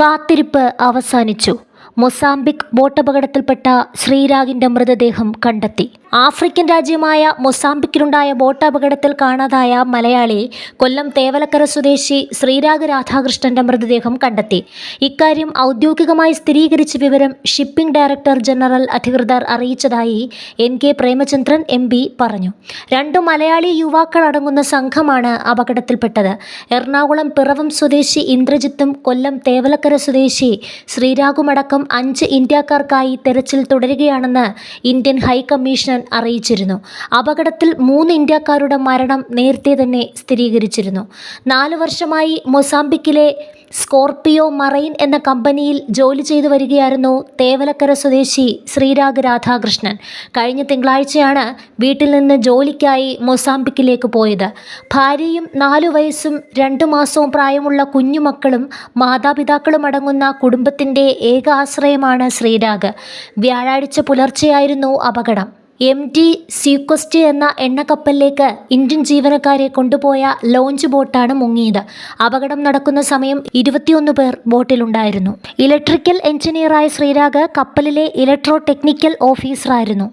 കാത്തിരിപ്പ് അവസാനിച്ചു മൊസാംബിക് ബോട്ടപകടത്തിൽപ്പെട്ട ശ്രീരാഗിന്റെ മൃതദേഹം കണ്ടെത്തി. ആഫ്രിക്കൻ രാജ്യമായ മൊസാംബിക്കിലുണ്ടായ ബോട്ടപകടത്തിൽ കാണാതായ മലയാളി കൊല്ലം തേവലക്കര സ്വദേശി ശ്രീരാഗ് രാധാകൃഷ്ണന്റെ മൃതദേഹം കണ്ടെത്തി. ഇക്കാര്യം ഔദ്യോഗികമായി സ്ഥിരീകരിച്ച വിവരം ഷിപ്പിംഗ് ഡയറക്ടർ ജനറൽ അധികൃതർ അറിയിച്ചതായി എൻ കെ പ്രേമചന്ദ്രൻ എം പറഞ്ഞു. രണ്ടു മലയാളി യുവാക്കൾ അടങ്ങുന്ന സംഘമാണ് അപകടത്തിൽപ്പെട്ടത്. എറണാകുളം പിറവം സ്വദേശി ഇന്ദ്രജിത്തും കൊല്ലം തേവലക്കര സ്വദേശി ശ്രീരാഗുമടക്കം അഞ്ച് ഇന്ത്യക്കാർക്കായി തെരച്ചിൽ തുടരുകയാണെന്ന് ഇന്ത്യൻ ഹൈക്കമ്മീഷൻ അറിയിച്ചിരുന്നു. അപകടത്തിൽ മൂന്ന് ഇന്ത്യക്കാരുടെ മരണം നേരത്തെ തന്നെ സ്ഥിരീകരിച്ചിരുന്നു. നാല് വർഷമായി മൊസാംബിക്കിലെ സ്കോർപിയോ മറൈൻ എന്ന കമ്പനിയിൽ ജോലി ചെയ്തു വരികയായിരുന്നു തേവലക്കര സ്വദേശി ശ്രീരാഗ് രാധാകൃഷ്ണൻ. കഴിഞ്ഞ തിങ്കളാഴ്ചയാണ് വീട്ടിൽ നിന്ന് ജോലിക്കായി മൊസാംബിക്കിലേക്ക് പോയത്. ഭാര്യയും നാലു വയസ്സും രണ്ടു മാസവും പ്രായമുള്ള കുഞ്ഞുമക്കളും മാതാപിതാക്കളും അടങ്ങുന്ന കുടുംബത്തിന്റെ ഏക ആശ്രയമാണ് ശ്രീരാഗ്. വ്യാഴാഴ്ച പുലർച്ചെയായിരുന്നു അപകടം. എം ടി സീക്വസ്റ്റ് എന്ന എണ്ണക്കപ്പലിലേക്ക് ഇന്ത്യൻ ജീവനക്കാരെ കൊണ്ടുപോയ ലോഞ്ച് ബോട്ടാണ് മുങ്ങിയത്. അപകടം നടക്കുന്ന സമയം ഇരുപത്തിയൊന്ന് പേർ ബോട്ടിലുണ്ടായിരുന്നു. ഇലക്ട്രിക്കൽ എഞ്ചിനീയറായ ശ്രീരാഗ് കപ്പലിലെ ഇലക്ട്രോ ടെക്നിക്കൽ ഓഫീസറായിരുന്നു.